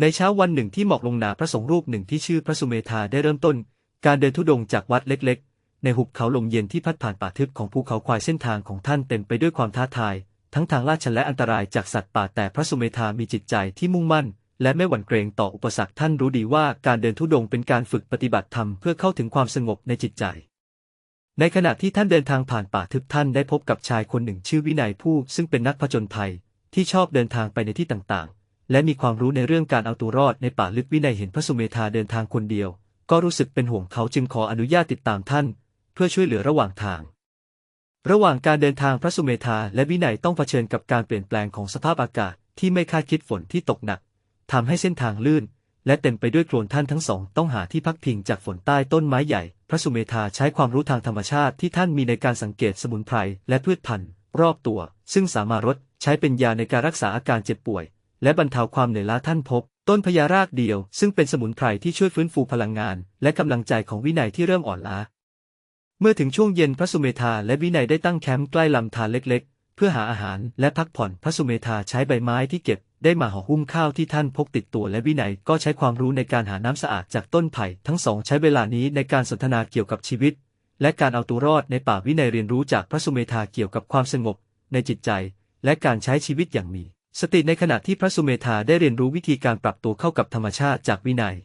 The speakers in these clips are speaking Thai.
ในเช้าวันหนึ่งที่หมอกลงหนาพระสงฆ์รูปหนึ่งที่ชื่อพระสุเมธาได้เริ่มต้น การเดินทุดงค์จากวัดเล็กๆ ในหุบเขาลมเย็นที่พัดผ่านป่าทึบของภูเขาควายเส้นทางของท่านเต็มไปด้วยความท้าทาย ทั้งทางลาดชันและอันตรายจากสัตว์ป่าแต่พระสุเมธามีจิตใจที่มุ่งมั่น และไม่หวั่นเกรงต่ออุปสรรคท่านรู้ดีว่าการเดินทุดงค์เป็นการฝึกปฏิบัติธรรมเพื่อเข้าถึงความสงบในจิตใจ ในขณะที่ท่านเดินทางผ่านป่าทึบท่านได้พบกับชายคนหนึ่งชื่อวินัยผู้ซึ่งเป็นนักผจญภัยที่ชอบเดินทางไปในที่ต่าง และมีความรู้ในเรื่องการเอาตัวรอดในป่าลึกวินัยเห็นพระสุเมธาเดินทางคนเดียว ก็รู้สึกเป็นห่วงเขาจึงขออนุญาตติดตามท่าน เพื่อช่วยเหลือระหว่างทาง ระหว่างการเดินทางพระสุเมธาและวินัยต้องเผชิญกับการเปลี่ยนแปลงของสภาพอากาศที่ไม่คาดคิดฝนที่ตกหนักทำให้เส้นทางลื่น และเต็มไปด้วยโคลนท่านทั้งสอง ต้องหาที่พักพิงจากฝนใต้ต้นไม้ใหญ่ พระสุเมธาใช้ความรู้ทางธรรมชาติที่ท่านมีในการสังเกตสมุนไพรและพืชพันธุ์ รอบตัว ซึ่งสามารถใช้เป็นยาในการรักษาอาการเจ็บป่วย และบรรเทาความเหนื่อยล้าท่านพบ ต้นพญารากเดียว ซึ่งเป็นสมุนไพรที่ช่วยฟื้นฟูพลังงาน และกำลังใจของวินัยที่เริ่มอ่อนล้า เมื่อถึงช่วงเย็นพระสุเมธาและวินัยได้ตั้งแคมป์ใกล้ลำธารเล็กๆ เพื่อหาอาหารและพักผ่อนพระสุเมธาใช้ใบไม้ที่เก็บได้มาห่อหุ้มข้าวที่ท่านพกติดตัวและวินัยก็ใช้ความรู้ในการหาน้ำสะอาดจากต้นไผ่ทั้งสองใช้เวลานี้ในการสนทนาเกี่ยวกับชีวิต และการเอาตัวรอดในป่าวินัยเรียนรู้จากพระสุเมธาเกี่ยวกับความสงบ ในจิตใจ และการใช้ชีวิตอย่างมี สติในขณะที่พระสุเมธาได้เรียนรู้วิธีการปรับตัวเข้ากับธรรมชาติจากวินัย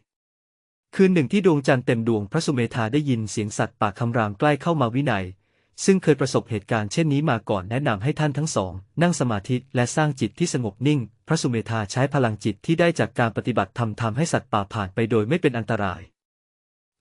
คืนหนึ่งที่ดวงจันทร์เต็มดวงพระสุเมธาได้ยินเสียงสัตว์ป่าคำรามใกล้เข้ามาวินัย ซึ่งเคยประสบเหตุการณ์เช่นนี้มาก่อนแนะนำให้ท่านทั้งสอง นั่งสมาธิและสร้างจิตที่สงบนิ่ง พระสุเมธาใช้พลังจิตที่ได้จากการปฏิบัติธรรมทำให้สัตว์ป่าผ่านไปโดยไม่เป็นอันตราย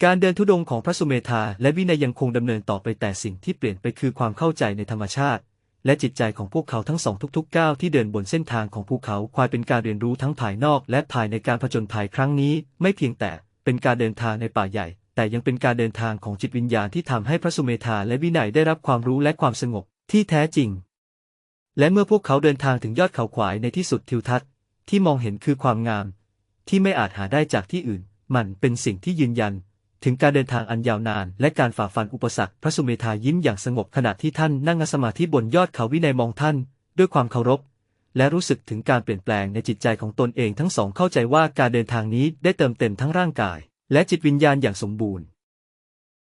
การเดินทุดงของพระสุเมธาและวินัยยังคงดำเนินต่อไปแต่สิ่งที่เปลี่ยนไปคือความเข้าใจในธรรมชาติ และจิตใจของพวกเขาทั้งสองทุกๆก้าวที่เดินบนเส้นทางของภูเขาควายเป็นการเรียนรู้ทั้งภายนอกและภายในการผจญภัยครั้งนี้ ไม่เพียงแต่เป็นการเดินทางในป่าใหญ่ แต่ยังเป็นการเดินทางของจิตวิญญาณที่ทำให้พระสุเมธาและวินัยได้รับความรู้และความสงบที่แท้จริง และเมื่อพวกเขาเดินทางถึงยอดเขาขวายในที่สุดทิวทัศน์ ที่มองเห็นคือความงาม ที่ไม่อาจหาได้จากที่อื่น มันเป็นสิ่งที่ยืนยัน ถึงการเดินทางอันยาวนาน และการฝ่าฟันอุปสรรค พระสุเมธายิ้มอย่างสงบขณะที่ท่านนั่งสมาธิบนยอดเขาวินัยมองท่าน ด้วยความเคารพ และรู้สึกถึงการเปลี่ยนแปลงในจิตใจของตนเองทั้งสองเข้าใจว่าการเดินทางนี้ได้เติมเต็มทั้งร่างกาย และจิตวิญญาณอย่างสมบูรณ์